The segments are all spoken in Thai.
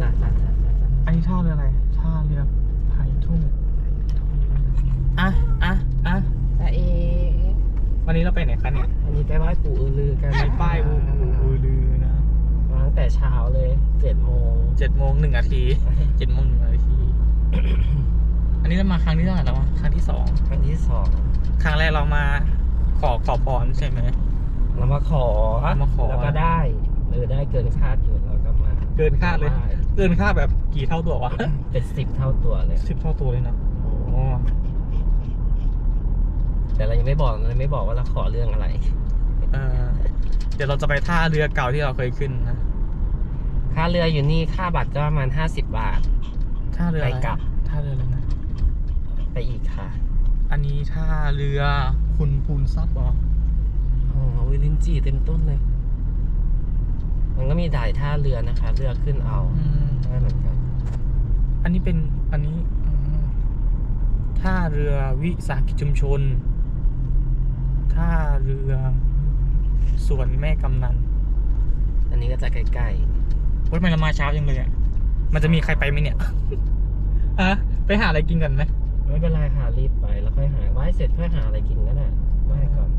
จ้าจ้าจ้าจ้าจ้าอันนี้ท่าเรืออะไร ท่าเรือไผ่ทุ่ง อะอะอะจ้าเอวันนี้เราไปไหนคะเนี่ยวันนี้ไปไหว้ปู่อือลือกันมีป้ายบูบูลือนะมาตั้งแต่เช้าเลยเจ็ดโมงเจ็ดโมงหนึ่งนาทีเจ็ดโมงหนึ่งนาที อันนี้เรามาครั้งที่เท่าไหร่แล้ววะครั้งที่สอง ครั้งที่สองครั้งแรกเรามาขอขอพรใช่ไหม เรามาขอเรามาขอ แล้วก็ได้เออได้เกินคาดอยู่เราก็มา เกินคาดเลยไหว้ เกินคาดแบบกี่เท่าตัววะเป็นสิบเท่าตัวเลย สิบเท่าตัวเลยนะโอ้แต่เรายังไม่บอกเราไม่บอกว่าเราขอเรื่องอะไรเออเดี๋ยวเราจะไปท่าเรือเก่าที่เราเคยขึ้นนะ ค่าเรืออยู่นี่ค่าบัตรก็ประมาณห้าสิบบาท ท่าเรืออะไรไปกลับ ท่าเรืออะไรนะ ไปอีกค่ะ อันนี้ท่าเรือคุณพูนซับเหรอโอ้วิลินจีเต็มต้นเลย มันก็มีด่ายท่าเรือนะคะ เรือขึ้นเอา อืม ได้เหมือนกันอันนี้เป็นอันนี้อืมท่าเรือวิสาหกิจชุมชน ท่าเรือสวนแม่กำนันอันนี้ก็จะใกล้โอ้ยทำไมเรามาเช้าจังเลยอะ มันจะมีใครไปไหมเนี่ย ฮะ ไปหาอะไรกินกันไหม ๆไม่เป็นไรค่ะรีบไปแล้วค่อยหาไหว้เสร็จค่อยหาอะไรกินก็ได้ไหว้ก่อน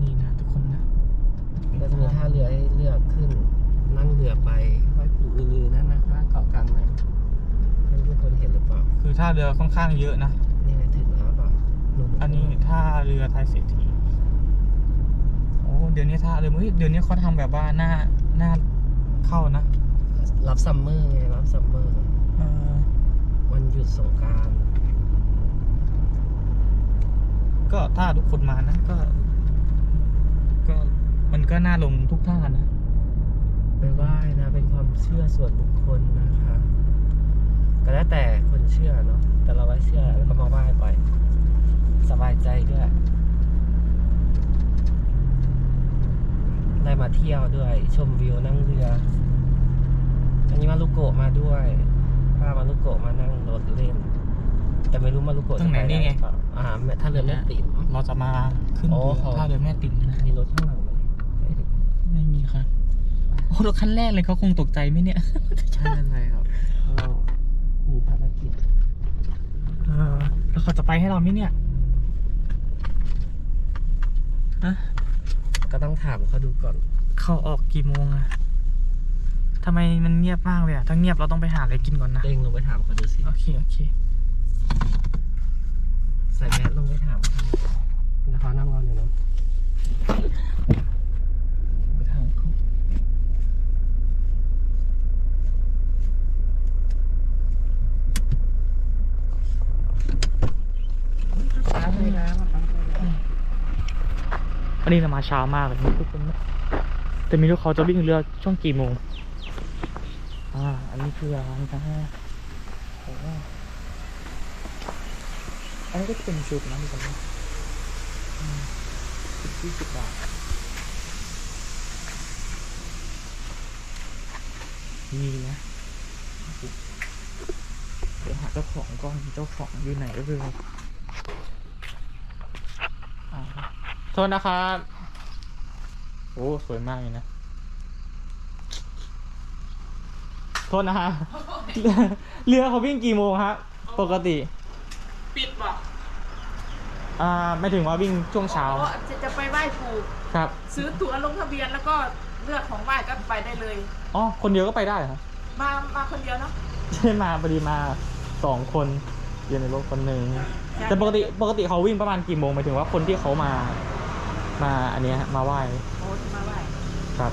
นี่นะทุกคนนะ ก็จะมีท่าเรือให้เลือกขึ้น นั่งเรือไปไหว้ปู่ อือลือนั่นนะคะเกาะกลางน้ำไม่รู้คนเห็นหรือเปล่าคือท่าเรือค่อนข้างเยอะนะ นี่ไงถึงแล้วเปล่านู่อันนี้ท่าเรือไทยเศรษฐีโอ้เดี๋ยวนี้ท่าเรือเฮ้ยเดี๋ยวนี้เขาทำแบบว่าหน้าหน้าเข้านะรับซัมเมอร์ไงรับซัมเมอร์ เออวันหยุดสงกรารก็ถ้าทุกคนมานะก็ ก็มันก็น่าลงทุกท่านะ ไปไหว้นะ เป็นความเชื่อส่วนบุคคลนะคะ ก็แล้วแต่คนเชื่อเนาะ แต่เราไว้เชื่อแล้วก็มาไหว้ไป สบายใจด้วย ได้มาเที่ยวด้วย ชมวิวนั่งเรือ อันนี้มารุโกะมาด้วยพามารุโกะมานั่งรถเล่น แต่ไม่รู้มารุโกะตรงไหนจะปนี่ไงด้เปล่าอ่าถ้าเรือแม่ติ๋ม เราจะมาขึ้นโอ้เรือเขาท่าเรือแม่ติ่มนะมีรถข้างหลังไหมไม่มีค่ะโอ้รถคันแรกเลยเขาคงตกใจไหมเนี่ย ใช่เป็นไรครับเรามีภารกิจเออแล้วเขาจะไปให้เราไหมเนี่ยอะก็ต้องถามเขาดูก่อน เขาออกกี่โมงอะทำไมมันเงียบมากเลยอะถ้าเงียบเราต้องไปหาอะไรกินก่อนนะเด้งลงไปถามเขาดูสิ โอเค โอเค ใส่แมสลงไปถามเขาดูคุณพ่อนั่งรออยู่เนาะ ไปถามเขา ช้าเลยนะมาฟังกัน วั นนี้เรามาเช้ามากเลยนะทุกคนนะแต่ม่รู้เขาจะวิ่งเรือช่วงกี่โมงอ่าอันนี้คือร้านนะโอ้โหอันนี้ก็เป็นชุดนะทุกคนนะอืมยี่สิบบาทนี่นะเดี๋ยวหาเจ้าของก่อนเจ้าของอยู่ไหนก็คืออ่า โทษนะครับ โอ้ สวยมากเลยนะ โทษนะฮะ เรือเรือเขาวิ่งกี่โมงฮะ ปกติ ปิดบ่อ่า ไม่ถึงว่าวิ่งช่วงเช้า อ๋อจะจะไปไหว้ปู่ครับ ซื้อตั๋วลงทะเบียนแล้วก็เลือกของไหว้ก็ไปได้เลย อ๋อ คนเดียวก็ไปได้เหรอมามาคนเดียวเนาะใช่มาพอดีมาสองคนอยู่ในรถคนหนึ่งใช่แต่ปกติปกติเขาวิ่งประมาณกี่โมงหมายถึงว่าคนที่เขามา มาอันเนี้ยฮะมาไหว้โอ้ที่มาไหว้ครับ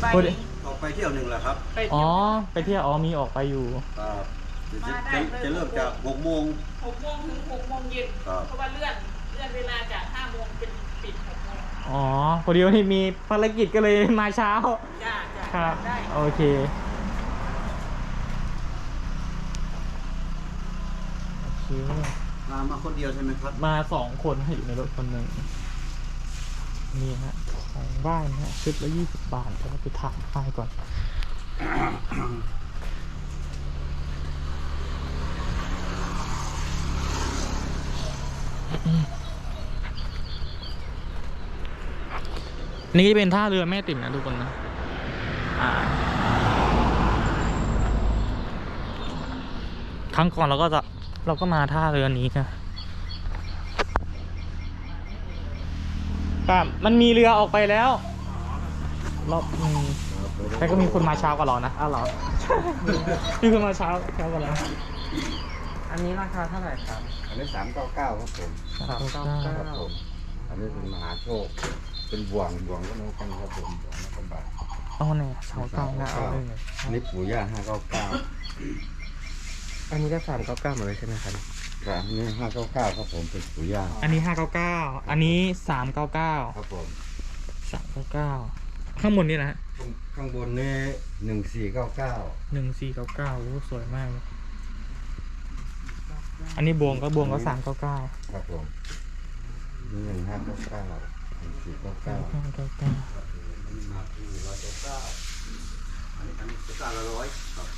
ไปพูดดิ ออกไปเที่ยวหนึ่งแหละครับไปอ๋เที่อยวไปเที่ยวอ๋อมีออกไปอยู่ครับจะมาได้จะเลยจะเริ่มจากหกโมง หกโมงถึงหกโมงเย็นครับ เพราะว่าเลื่อนเลื่อนเวลาจากห้าโมงเป็นปิดหกโมงอ๋อพอดีวันนี้มีภารกิจก็เลยมาเช้าจ้าจ้าครับได้โอเค โอเค มามาคนเดียวใช่ไหมครับมาสองคนให้อยู่ในรถคนหนึ่ง นี่ฮะของบ้านฮะชุดละยี่สิบบาทแต่ว่าไปถามป้ายก่อนนี่เป็นท่าเรือแม่ติ่มนะทุกคนนะอ่าครั้งก่อนเราก็จะเราก็มาท่าเรือนี้นะ ครับมันมีเรือออกไปแล้วรอบอืมแต่ก็มีคนมาเช้ากว่าเรานะอ้าวเหรอ มีคนมาเช้าเช้ากว่าเราอันนี้ราคาเท่าไหร่ครับ อันนี้สามเก้าเก้าครับผมสามเก้าเก้า ครับผม อันนี้เป็นมหาโชค เป็นบ่วงบ่วงก็น้องกันครับผมบ่วงนักบาทเอาเนี่ยเช้าเก้านะเอาเลยอันนี้ปู่ย่าห้าเก้าเก้าอันนี้ก็สามเก้าเก้าหมดเลยใช่ไหมครับ ครับอันนี้ห้าเก้าเก้าครับผมเป็นปู่ย่าอันนี้ห้าเก้าเก้าอันนี้สามเก้าเก้าครับผมสามเก้าเก้าข้างบนนี่นะฮะข้างข้างบนนี่หนึ่งสี่เก้าเก้าหนึ่งสี่เก้าเก้าโอ้สวยมากเลยอันนี้บวงก็บวงก็สามเก้าเก้าครับผมนี่หนึ่งห้าเก้าเก้าหนึ่งสี่เก้าเก้าเก้าเก้าเก้า มาที่ร้อยเก้าเก้าอันนี้อันนี้เก้าละร้อยครับ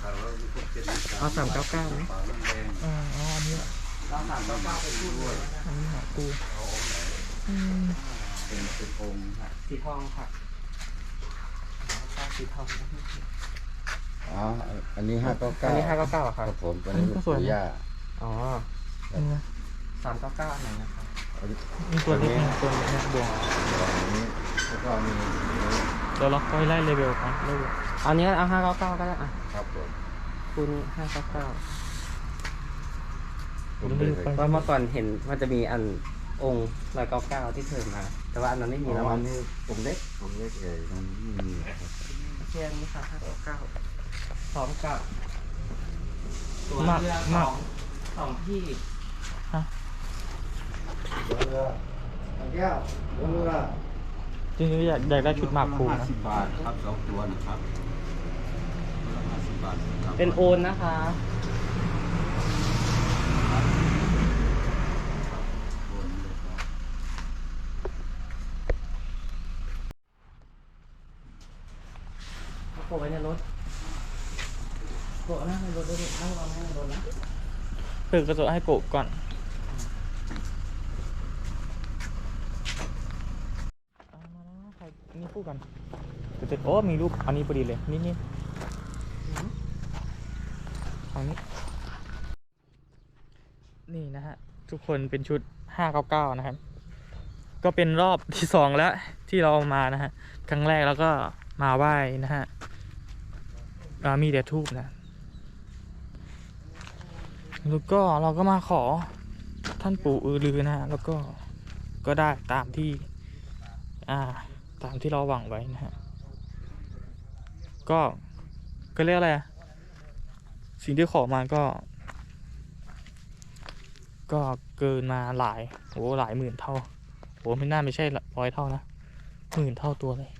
เก้าละร้อยมีพวกเป็นเอาสามเก้าเก้าไหมปลาน้ำแดงอ๋ออ๋ออันนี้เราสามเก้าเก้าไปพูดด้วยอันนี้หาปูอืมเป็นเป็นองค์ฮะสีทองค่ะสีทองอ๋อ อันนี้ห้าเก้าอัเก้านนี้ห้าเก้าเก้าคครัรับบผมอันนี้เป็นปู่ย่าอ๋ออันนี้นะสามเก้าเก้าอันไหนนะครับอันนี้มีตัวเล็กนะตัวเล็กนะบวงอันนี้แล้วก็มีอันนี้เดี๋ยวเราค่อยไล่เลเวลกันเลเวล เอานี้เอาห้าเก้าเก้าก็ได้อะครับผมคูณห้าเก้าเก้าผมเป็นเพราะเมื่อก่อนเห็นมันจะมีอันองค์ร้อยเก้าเก้าที่เคยมา แต่ว่าอันนั้นไม่มีมีแล้วน้ำมัมันนนี่ผมเล็กผมเล็กเองมันไม่มีครับเชียนนี่ค่ะห้าเก้าเก้าพร้อมกับตัวมากเรือสมากองสองที่เรือแก้วเรือจริงๆอยากอยากได้ชุดหมากครูห้านะสิบบาทครับสองตัวนะครับ ห้าสิบบาทครับเป็นโอนนะคะเอาโปะไว้ในรถโปะนั่งในรถด้วยดินั่งรอนั่งในรถนะ เปิดกระจกให้โกะก่อน เอามาแล้วใครนี่พูดกันเดี๋ยวจะโอ้มีรูปอันนี้พอดีเลย นี่นี่ เอานี้ นี่นะฮะ ทุกคนเป็นชุด599นะครับ ก็เป็นรอบที่สองแล้วที่เรามานะฮะ ครั้งแรกแล้วก็มาไหว้นะฮะอ่ามีแต่ทูบนะ แล้วก็เราก็มาขอท่านปู่อือลือนะฮะ แล้วก็ก็ได้ตามที่ อ่า ตามที่เราหวังไว้นะฮะ ก็ก็เรียกอะไรอะ สิ่งที่ขอมาก็ ก็เกินมาหลายโอ้หลายหมื่นเท่าโอ้ไม่น่าไม่ใช่ร้อยเท่านะหมื่นเท่าตัวเลย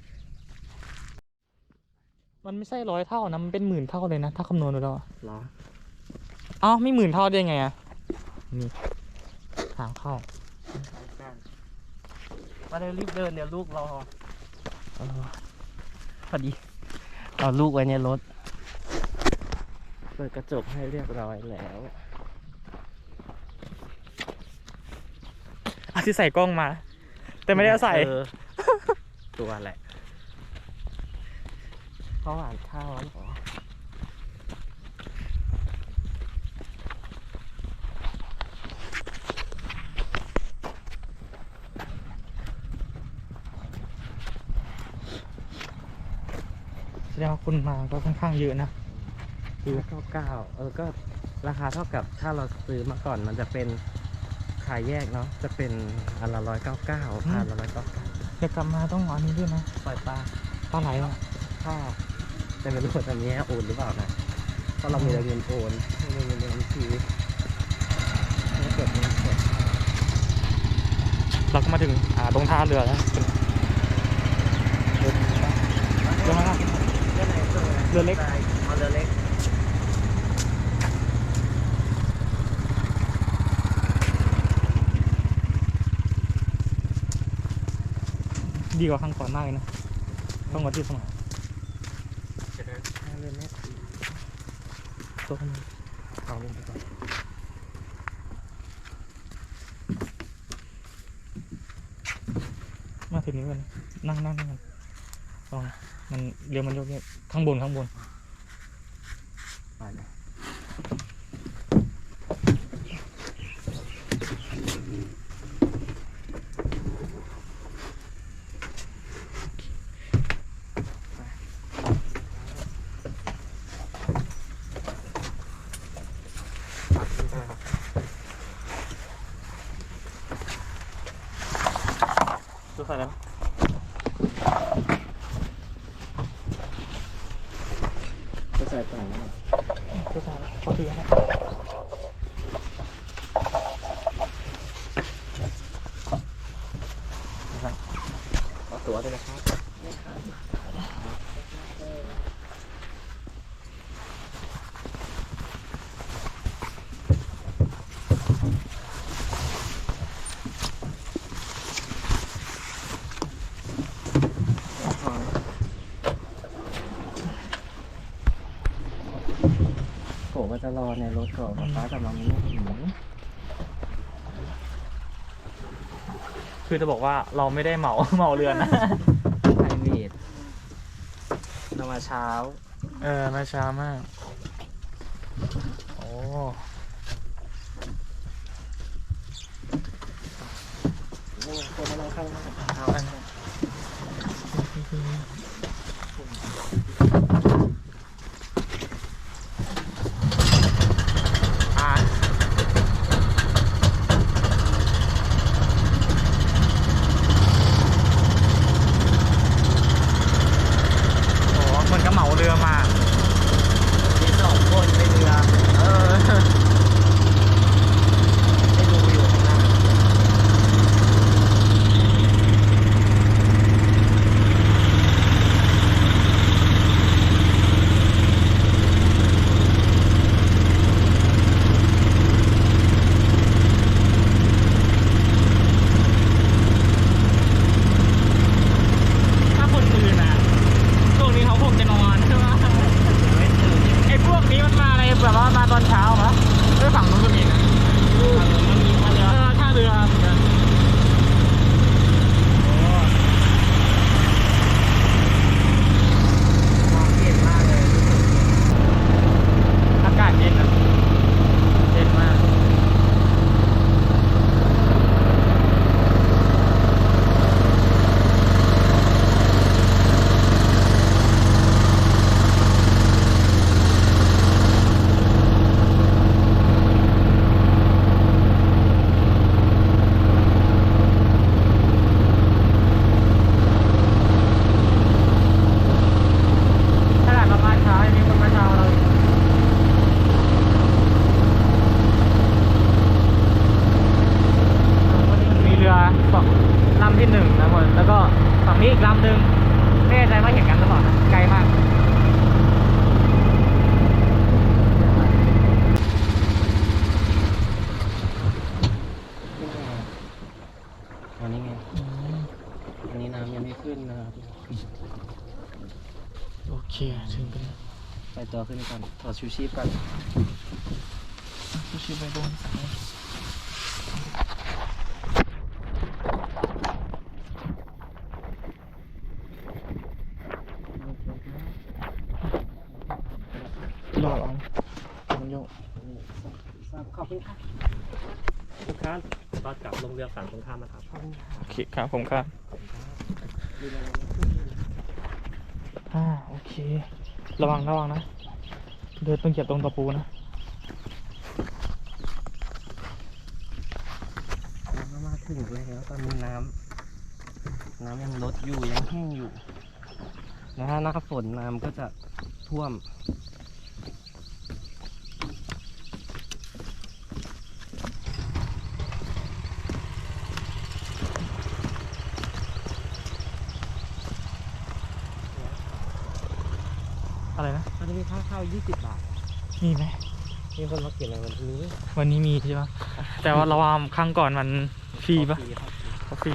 มันไม่ใช่ร้อยเท่านะมันเป็นหมื่นเท่าเลยนะ ถ้าคำนวณดูแล้วอะเหรอเอ้าไม่หมื่นเท่าได้ไงอะนี่ทางเข้ามาเดินรีบเดินเดี๋ยวลูกรอเออพอดีเอาลูกไว้ในรถเปิดกระจกให้เรียบร้อยแล้วอาที่ใส่กล้องมา แต่ไม่ได้เอาใส่ เออตัวแหละเขาหวานข้าวแล้วเหรอแสดงว่าคนมาก็ค่อนข้างเยอะนะ คือเก้าเก้าเออก็ราคาเท่ากับถ้าเราซื้อมาก่อนมันจะเป็นขายแยกเนาะจะเป็นอันละร้อยเก้าเก้าพันละร้อยเก้าเก้าเดี๋ยวกลับมาต้องเอาอันนี้ด้วยนะปล่อยปลาปลาไหลอะข้าวแต่ไม่รู้ว่าตอนนี้โอนหรือเปล่านะเพราะเรามีแต่เงินโอนไม่มีเงินบัญชีไม่เกิดเงินสดเราก็มาถึงอ่าตรงท่าเรือแล้วเรือมาครับเรือเล็กเอาเรือเล็ก ดีกว่าครั้งก่อนมากเลยนะ ต้องวัดที่สมัยเอาเรือเล็กตัวนี้เอาลงไปก่อนมาถึงนี้กันนั่งนั่งนั่งลองมันเรือมันยกเนี่ยข้างบนข้างบน ไปเลย ใส่แล้ว จะใส่ต่อไหม ก็ใส่แล้วพอดีนะ เอาตัวด้วยนะครับ ผมก็จะ รอในรถก่อนป๊าป๊ากับมามีไม่ถึงคือจะบอกว่าเราไม่ได้เหมาเหมาเรือนนะ ไพรเวทเรามาเช้า เออมาช้ามาก โอ้คนมานั่งข้างหน้าเงนี้อีกลำหนึ่งไม่แน่ใจว่าเห็นกันหรือเปล่านะไกลมาก อันนี้ไง อันนี้น้ำยังไม่ขึ้นนะครับ โอเค ถึงกันแล้วไปตัวขึ้นก่อนถอดชูชีพก่อน ชูชีพไปบนสายรอลองลองโยก ขอบคุณค่ะทุกท่านตอนกลับลงเรือฝั่งตรงข้ามนะครับ โอ เคครับผมครับอ่าโอเค ระวังระวังนะ เดินต้องเหยียบตรงตะปูนะเรามาถึงแล้วตอนนี้น้ำน้ำยังลดอยู่ยังแห้งอยู่นะฮะหน้าฝนน้ำก็จะท่วม อะไรนะ มัน จะมีค่าเข้า20บาท มีไหม มีคนมาเก็บอะไรวันนี้วันนี้มีใช่ปะแต่ว่าเราว่าครั้งก่อนมันฟรีปะฟรีครับเขาฟรี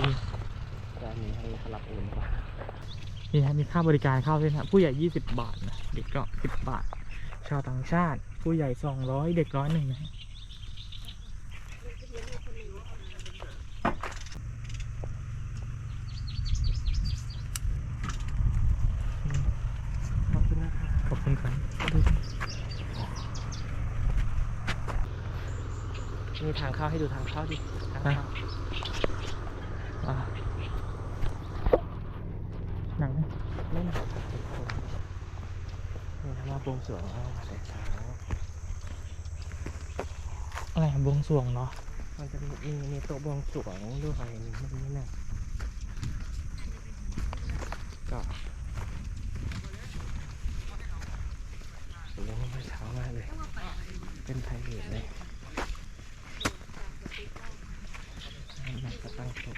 แต่อันนี้ให้สลับโอนกว่านี่นะมีค่าบริการเข้าด้วยนะผู้ใหญ่20บาทนะเด็กก็10บาท ชาวต่างชาติ ผู้ใหญ่200เด็กร้อยหนึ่งนะ ขอบคุณนะ คะขอบคุณครับมีทางเข้าให้ดูทางเข้าดิทางเข้าอ่าหนังไม่หนักครับทุกคนนี่ถ้ามาบวงสรวงเอามาแต่เช้าอะไรบวงสรวงเนาะมันจะมีมีมีโต๊ะบวงสรวงด้วยมันไม่หนัก ก็เลี้ยงไปเช้ามากเลย เป็นไพรเวทเลยอยากจะตั้งตัว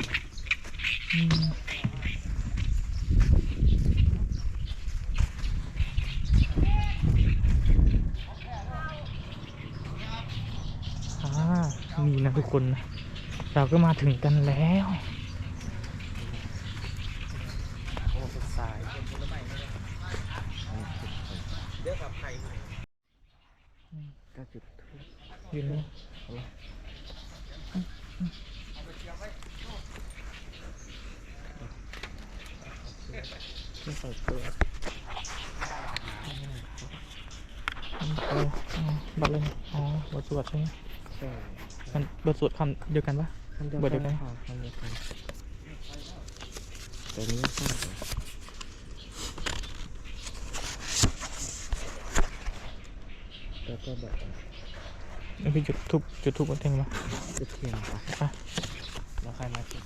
มีนะทุกคนนะเราก็มาถึงกันแล้วโอ้เป็นทรายก็จุด ยืนนี่ที่ใส่ตัวอ๋ออ๋อบัตรเลยอ๋อบทสวดใช่ไหมใช่มันบทสวดคำเดียวกันปะคำเดียวเบิดเดีกัยวนกันขอคำเดียวกันตัวนี้สั้นกว่าแล้วก็แบบ แล้วพี่จุดทุบจุดทุบบนเทงปะจุดเทียนไปอะแล้วใครมาจุด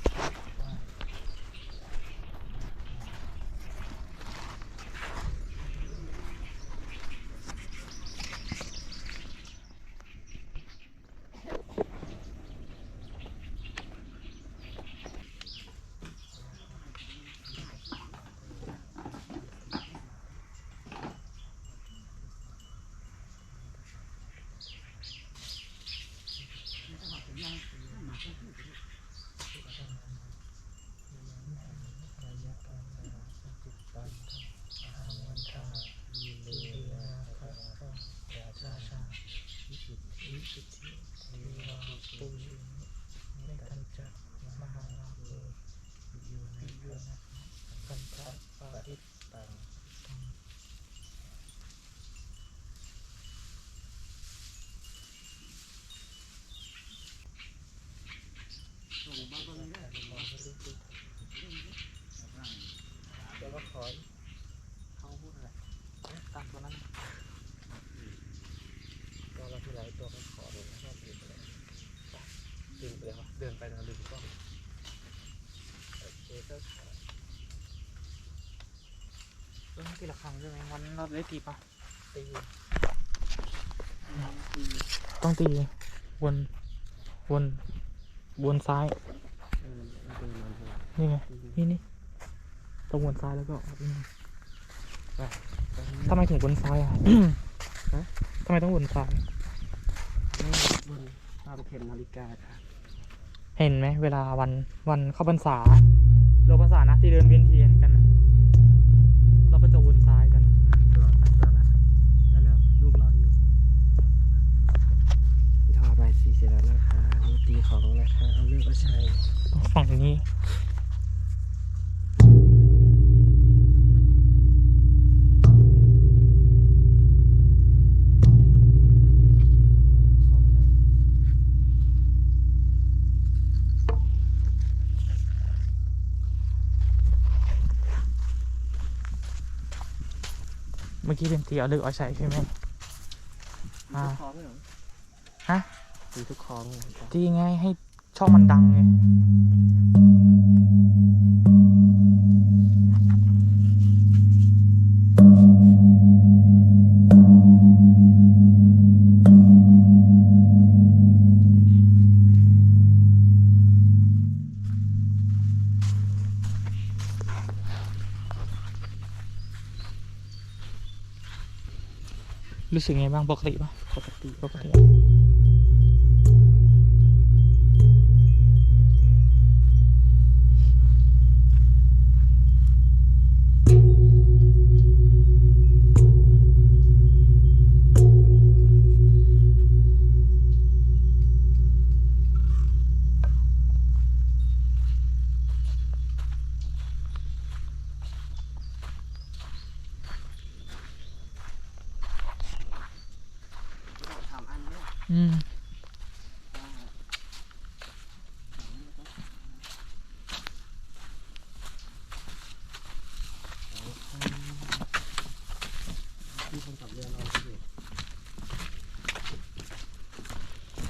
แล้วก็ขอเขาพูดอะไรตามตัวนั้น ตัวเราที่ไรตัวก็ขอเลยชอบดื่มไปเลยดื่มไปเลยวะเดินไปนะลืมกล้องโอเคก็ขอ เรื่องตีละครั้งใช่ไหมวันเราได้ตีปะตีต้องตีวนวนวนซ้ายเออมันเป็นมันเป็นนี่ไงนี่นี่ต้องวนซ้ายแล้วก็นี่ไงทำไมถึงวนซ้ายอะฮะทำไมต้องวนซ้ายบนตามเข็มนาฬิกาค่ะเห็นไหมเวลาวันวันเข้าพรรษาเรือพรรษานะที่เดินเวียนเทียนกันน่ะเราก็จะวนซ้ายกัน ตัวตัดตัวละแล้วเร็วลูกรออยู่ถอดใบ สีเสร็จแล้วนะคะนี่ตีของนะคะ เอาเลือกเอาใช้ฝั่งนี้เลยเมื่อกี้เป็นตีเอาเลือกเอาใช้ใช่ไหมอ่า ทุกคล้องเหรอ ฮะ ตีทุกคล้องเลยจ้ะตีไงให้ช่องมันดังไงรู้สึกไงบ้างปกติปะปกติปกติ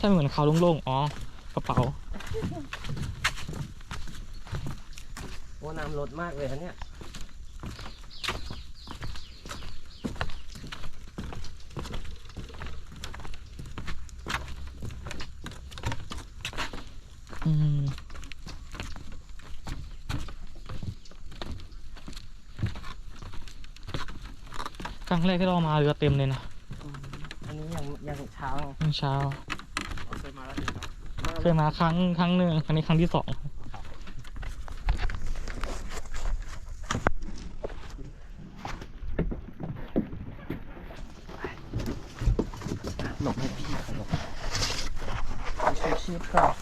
ถ้าเหมือนเขาโล่งๆ อ๋อ กระเป๋าว่าน้ำลดมากเลยฮะเนี่ยครั้งแรกที่เรามาเรือเต็มเลยนะ อันนี้ยังยังเช้ายังเช้า เคยมาครั้งครั้งหนึ่งครั้งนี้ครั้งที่สอง หลบให้พี่เขาหลบชูชีพก่อน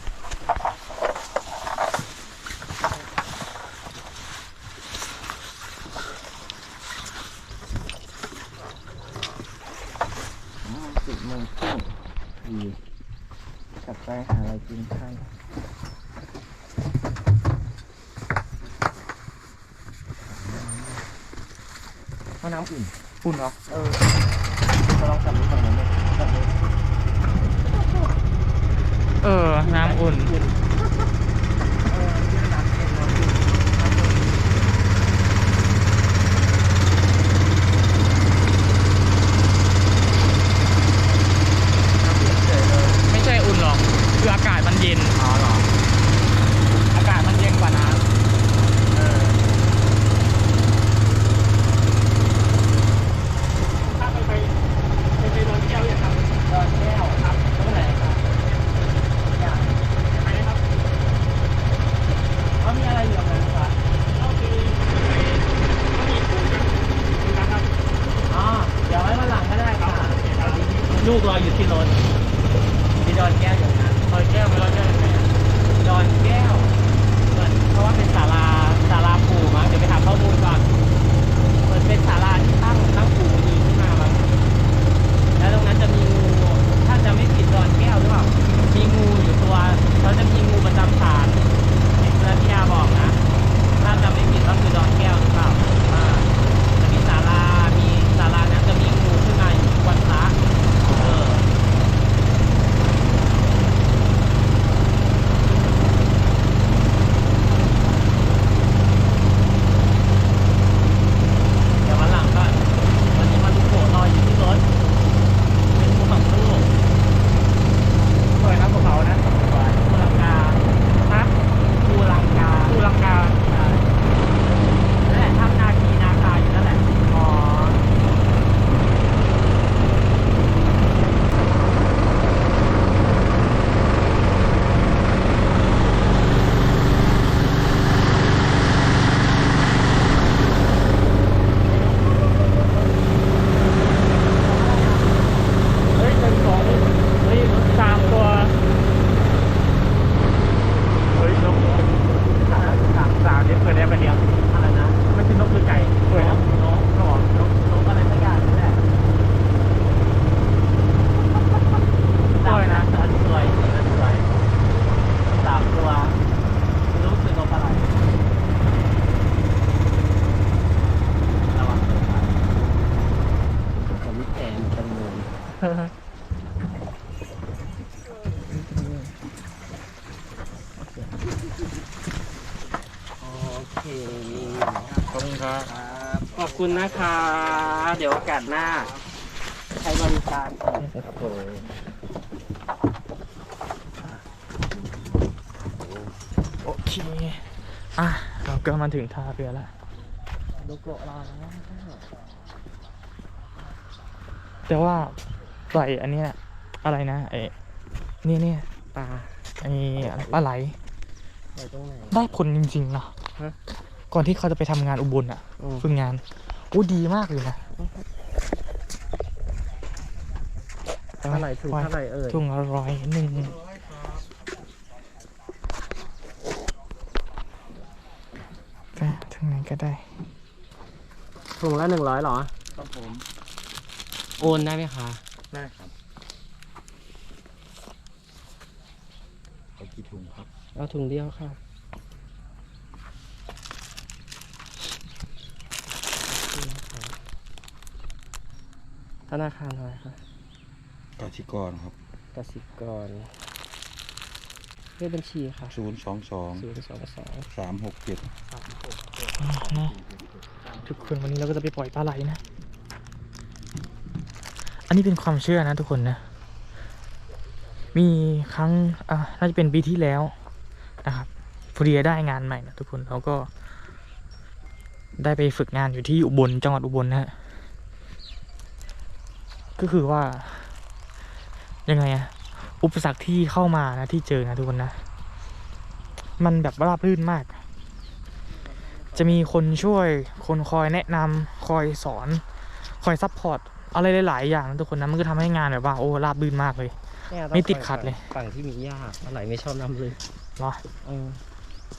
สิบโมงครึ่งดีกลับไปหาอะไรกินข้าวห้องน้ำอุ่น อุ่น เหรอ เออจะลองจับดูก่อนนะเนี่ยจับดูเออ น้ำอุ่นเออ ครับขอบคุณนะคะ เดี๋ยวโอกาสหน้าใช้บริการครับผมโอเค อะ เราก็มาถึงท่าเรือแล้วลูกโกะรอแล้วแต่ว่าปล่อยอันเนี้ยอะไรนะไอ้นี่เนี่ยปลาไอ้ปลาไหล ไปตรงไหน ได้ผลจริงๆนะฮะก่อนที่เขาจะไปทำงานอุบลอะ อืม ฝึกงานโอ้ดีมากเลยนะเท่าไหร่ถูกเท่าไหร่เอ่ยถุงละร้อยหนึ่งก็ทั้งนั้นก็ได้ถุงละหนึ่งร้อยหรอครับผมโอนได้ไหมคะ ได้ครับเอากี่ถุงครับ เอาถุงเดียวค่ะ ธนาคารอะไรคะกสิกรครับกสิกรเลขบัญชีค่ะศูนย์สองสองศูนย์สองสองสามหกเจ็ดนะทุกคนวันนี้เราก็จะไปปล่อยปลาไหลนะ อันนี้เป็นความเชื่อนะทุกคนนะ มีครั้งอ่าน่าจะเป็นปีที่แล้วนะครับพอดีได้งานใหม่นะทุกคนแล้วก็ได้ไปฝึกงานอยู่ที่อุบลจังหวัดอุบลนะฮะ ก็คือว่า ยังไงอะอุปสรรคที่เข้ามานะที่เจอนะทุกคนนะ มันแบบราบรื่นมาก จะมีคนช่วย คนคอยแนะนำคอยสอน คอยซัพพอร์ตอะไรหลาย ๆ อย่างนะทุกคนนะมันก็ทำให้งานแบบว่าโอ้ราบรื่นมากเลยเนี่ยไม่ติดขัดเลยฝั่งที่มีหญ้าอะไรไม่ชอบน้ำเลยเหรอเออ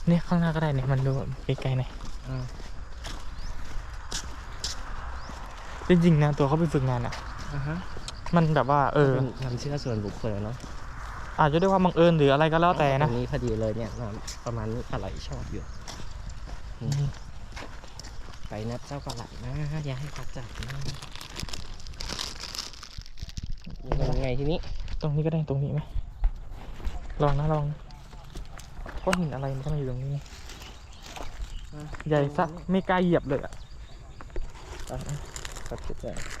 เนี่ยข้างหน้าก็ได้เนี่ยมันดูแบบไกลๆหน่อยอ่าจริงๆนะตัวเขาไปฝึกงานอะ อ่าฮะมันแบบว่า เออเป็นความเชื่อส่วนบุคคลอะเนาะอาจจะด้วยความบังเอิญหรืออะไรก็แล้วแต่ตนะรงนี้พอดีเลยเนี่ยน้ำประมาณนี้ปลาไหลชอบอยู่อืมไปนัดเจ้าปลาไหลนะอย่าให้เขาจับนะยังไงทีนี้ ตรงนี้ก็ได้ตรงนี้ไหมลองนะลองก้อนหินอะไรมันก็มาอยู่ตรงนี้ใหญ่สักไม่กล้าเหยียบเลยอะตัดจุดใหญ่แ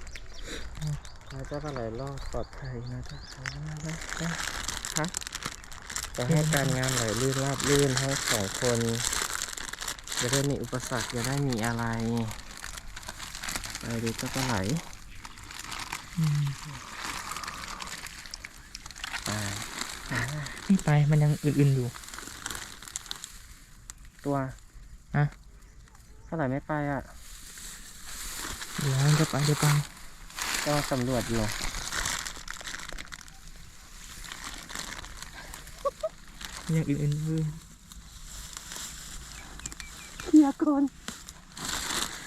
ล้วเจ้าปลาไหลรอดปลอดภัยนะจ๊ะฮะขอให้การงานไหลลื่นราบลื่นทั้งสองคนอย่าได้มีอุปสรรคอย่าได้มีอะไรไปดูเจ้าปลาไหลไปไม่ไปมันยังอื่นๆอยู่ ตัวฮะปลาไหลไม่ไปอะเดี๋ยวมันจะไปเดี๋ยวไป ก็สำรวจอยู่ยังอื่นๆอยู่เคลียร์ก่อน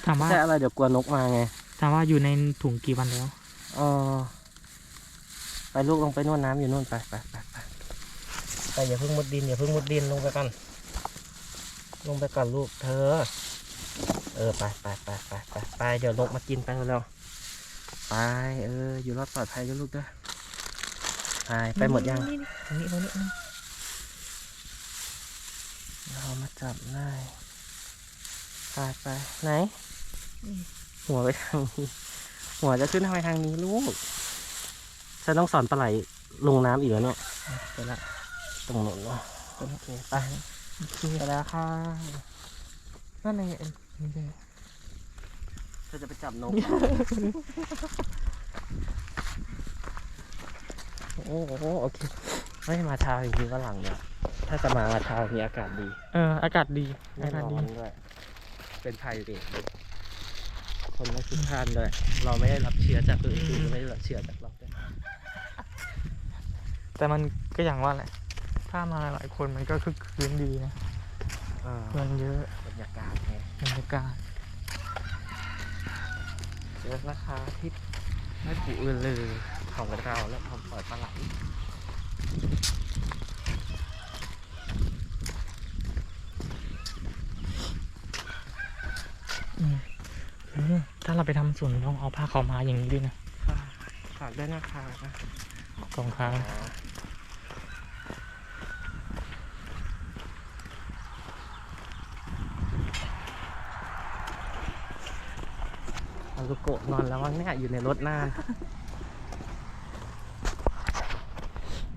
ถามว่าใช่อะไรเดี๋ยวกลัวนกมาไงถามว่าอยู่ในถุงกี่วันแล้วเออไปลูกลงไปนวดน้ำอยู่นู่นไปไปไปไปไปอย่าเพิ่งมุดดินอย่าเพิ่งมุดดินลงไปกันลงไปก่อนลูกเธอ เออไปไปไปไปไปไปเดี๋ยวนกมากินไปเร็วๆ ไปเออ อยู่รอดปลอดภัยด้วยลูกเด้อไปไปหมดยังตรงนี้ตรงนี้ตรงนี้เรามาจับได้ไปไปไหน หัวไปทางนี้หัวจะขึ้นทางไปทางนี้ลูกฉันต้องสอนปลาไหลลงน้ำอีกแล้วเนี่ยไปละตรงโน้นเนาะโอเคไปไปแล้วค่ะนั่นไงเอ็นนี่ใช่เธอจะไปจับนกโอ้โหโอเค ไม่มาเช้าจริงๆก็หลังเนี่ยถ้าจะมาเช้ามีอากาศดีเอออากาศดีไม่อากาศร้ดีอนด้วย เป็นไพรเวทเลยคนไม่คิดพลาดเลย เราไม่ได้รับเชื้อจากอื่นคือไม่ได้รับเชื้อจากเราด้วยแต่มันก็อย่างว่าแหละ ถ้ามาหลายคนมันก็คึกคืนดีนะอ่าเพื่อนเยอะบรรยากาศไงบรรยากาศ เจอนะคะที่ไม่ปูอื่นเลยของเราและของปล่อยปลาไหลอืมเออถ้าเราไปทำสวนต้องเอาผ้าขาวมาอย่างนี้ด้วยนะค่ะฝากด้วยนะคะกองค้าง อารุโกะนอนแล้ววะเนี่ยอยู่ในรถนาน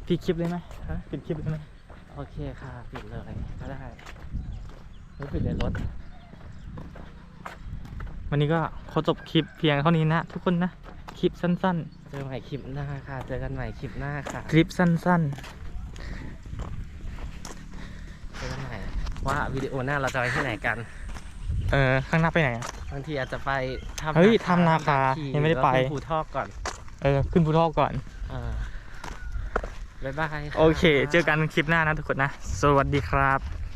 ปิดคลิปเลยไหมฮะปิดคลิปเลยไหมโอเคค่ะปิดเลยก็ได้ไม่ปิดในรถ วันนี้ก็ขอจบคลิปเพียงเท่านี้นะทุกคนนะ คลิปสั้น เจอใหม่คลิปหน้าค่ะ เจอกันใหม่คลิปหน้าค่ะ ๆ คลิปสั้น เจอกันใหม่ว่าวิดีโอหน้าเราจะไปที่ไหนกัน ๆ เออข้างหน้าไปไหนอะ บางทีอาจจะไปทำเฮ้ยทำนาคาขี่ยังไม่ได้ไปแล้วขึ้นภูทอกก่อนเออขึ้นภูทอกก่อนอ่าบ๊ายบายะโอเค เจอกันคลิปหน้านะทุกคนนะ สวัสดีครับ